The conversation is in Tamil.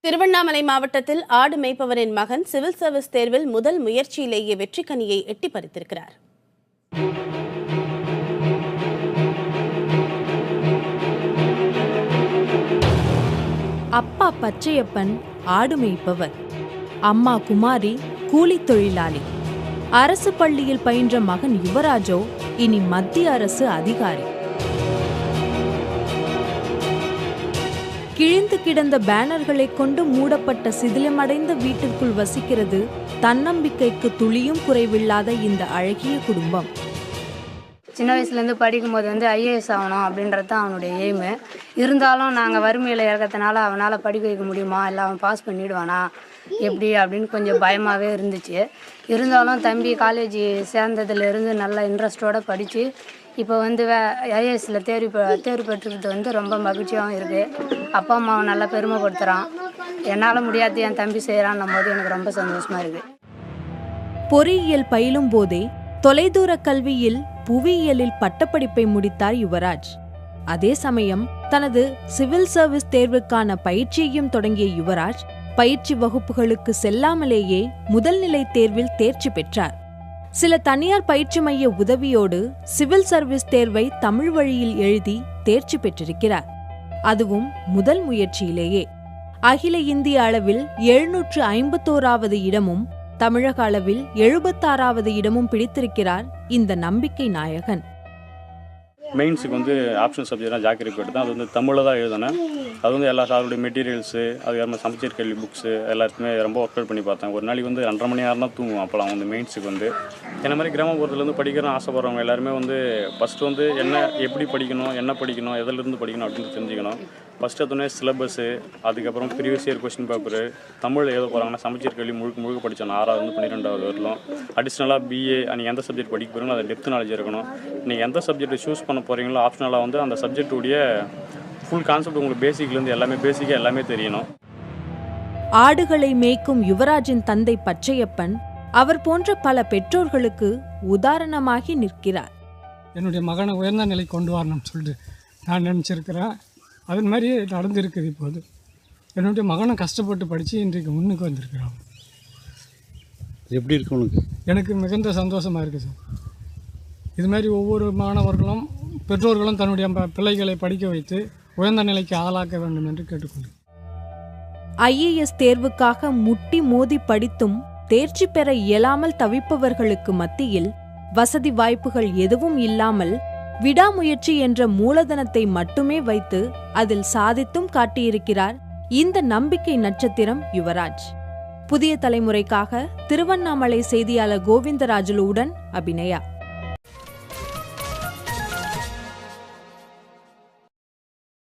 திருவண்ணாமலை மாவட்டத்தில் ஆடு மேய்ப்பவரின் மகன் சிவில் சர்வீஸ் தேர்வில் முதல் முயற்சியிலேயே வெற்றிக்கனியை எட்டி பறித்திருக்கிறார். அப்பா பச்சையப்பன் ஆடு மேய்ப்பவர். அம்மா குமாரி கூலித் தொழிலாளி. அரசு பள்ளியில் பயின்ற மகன் யுவராஜோ இனி மத்திய அரசு அதிகாரி. கிழிந்து கிடந்த பேனர்களை கொண்டு மூடப்பட்ட சிதிலமடைந்த வீட்டிற்குள் வசிக்கிறது தன்னம்பிக்கைக்கு துளியும் குறைவில்லாத இந்த அழகிய குடும்பம். சின்ன வயசுலேருந்து படிக்கும்போது வந்து ஐஏஎஸ் ஆகணும் அப்படின்றது தான் அவனுடைய எய்மு இருந்தாலும் நாங்கள் வறுமையில் இறக்கறதுனால அவனால் படிக்க வைக்க முடியுமா? இல்லை அவன் பாஸ் பண்ணிடுவானா? எப்படி அப்படின்னு கொஞ்சம் பயமாகவே இருந்துச்சு. இருந்தாலும் தம்பி காலேஜ் சேர்ந்ததுலேருந்து நல்லா இன்ட்ரெஸ்ட்டோடு படித்து இப்போ வந்து வே ஐஏஎஸில் தேர்வு பெ- தேர்வு பெற்றுக்கிறது வந்து ரொம்ப மகிழ்ச்சியாகவும் இருக்குது அப்பா அம்மாவை நல்லா பெருமைப்படுத்துகிறான் என்னால் முடியாது என் தம்பி செய்கிறான்னும் போது எனக்கு ரொம்ப சந்தோஷமாக இருக்குது பொறியியல் பயிலும் போதே தொலைதூர கல்வியில் புவியியலில் பட்டப்படிப்பை முடித்தார் யுவராஜ். அதே சமயம் தனது சிவில் சர்வீஸ் தேர்வுக்கான பயிற்சியையும் தொடங்கிய யுவராஜ் பயிற்சி வகுப்புகளுக்கு செல்லாமலேயே முதல்நிலை தேர்வில் தேர்ச்சி பெற்றார். சில தனியார் பயிற்சி மைய உதவியோடு சிவில் சர்வீஸ் தேர்வை தமிழ் வழியில் எழுதி தேர்ச்சி பெற்றிருக்கிறார். அதுவும் முதல் முயற்சியிலேயே. அகில இந்திய அளவில் எழுநூற்று ஐம்பத்தோராவது இடமும் தமிழக அளவில் எழுபத்தாறாவது இடமும் பிடித்திருக்கிறார் இந்த நம்பிக்கை நாயகன். மெயின்ஸுக்கு வந்து ஆப்ஷன் சப்ஜெக்ட்லாம் ஜாக்கிரதை போய்ட்டு தான். அது வந்து தமிழில் தான் எழுதினேன். அது வந்து எல்லா சாருடைய மெட்டீரியல்ஸு மாதிரி சமைச்சீர் கல்வி புக்ஸு எல்லாத்தையுமே ரொம்ப ஒர்க் அவுட் பண்ணி பார்த்தேன். ஒரு நாளைக்கு வந்து ரெண்டரை மணி நேரம் தான் தூங்குவோம் அப்போலாம் வந்து மெயின்ஸுக்கு வந்து. என்ன மாதிரி கிராமப்புறத்துலேருந்து படிக்கிறோம் ஆசைப்படுறவங்க எல்லாருமே வந்து ஃபஸ்ட்டு வந்து என்ன எப்படி படிக்கணும் என்ன படிக்கணும் எதிலிருந்து படிக்கணும் அப்படின்னு தெரிஞ்சுக்கணும். ஃபஸ்ட்டு எடுத்தோடனே சிலபஸ்ஸு அதுக்கப்புறம் previous year question paper Tamil எழுத போகிறாங்கன்னா சமச்சீர் கல்வி முழுக்க முழுக்க படித்தோம் ஆறாவது வந்து பன்னிரெண்டாவது வரலாம். அடிஷ்னலாக பிஏ நீங்கள் எந்த சப்ஜெக்ட் படிக்க போகிறீங்களோ அது டெப்த் நாலேஜ் இருக்கணும். நீங்கள் எந்த சப்ஜெக்ட் சூஸ் பண்ண போகிறீங்களோ ஆப்ஷனலாக வந்து அந்த சப்ஜெக்டுடைய ஃபுல் கான்செப்ட் உங்களுக்கு பேசிக்லேருந்து எல்லாமே பேசிக்காக எல்லாமே தெரியணும். ஆடுகளை மேய்க்கும் யுவராஜின் தந்தை பச்சையப்பன் அவர் போன்ற பல பெற்றோர்களுக்கு உதாரணமாகி நிற்கிறார். என்னுடைய மகனை உயர்ந்த நிலை கொண்டு வரணும்னு சொல்லிட்டு நான் நினச்சிருக்கிறேன். அது மாதிரி நடந்திருக்குது இப்போது. என்னுடைய மகனை கஷ்டப்பட்டு படித்து இன்றைக்கு முன்னுக்கு வந்திருக்கிறான். எப்படி இருக்கு உனக்கு? எனக்கு மிகுந்த சந்தோஷமாக இருக்குது சார். இது மாதிரி ஒவ்வொரு மாணவர்களும் பெற்றோர்களும் தன்னுடைய பிள்ளைகளை படிக்க வைத்து உயர்ந்த நிலைக்கு ஆளாக்க வேண்டும் என்று கேட்டுக்கொள்கிறேன். ஐஏஎஸ் தேர்வுக்காக முட்டி மோதி படித்தும் தேர்ச்சி பெற இயலாமல் தவிப்பவர்களுக்கு மத்தியில் வசதி வாய்ப்புகள் எதுவும் இல்லாமல் விடாமுயற்சி என்ற மூலதனத்தை மட்டுமே வைத்து அதில் சாதித்தும் காட்டியிருக்கிறார் இந்த நம்பிக்கை நட்சத்திரம் யுவராஜ். புதிய தலைமுறைக்காக திருவண்ணாமலை செய்தியாளர் கோவிந்தராஜுலுவுடன் அபிநயா.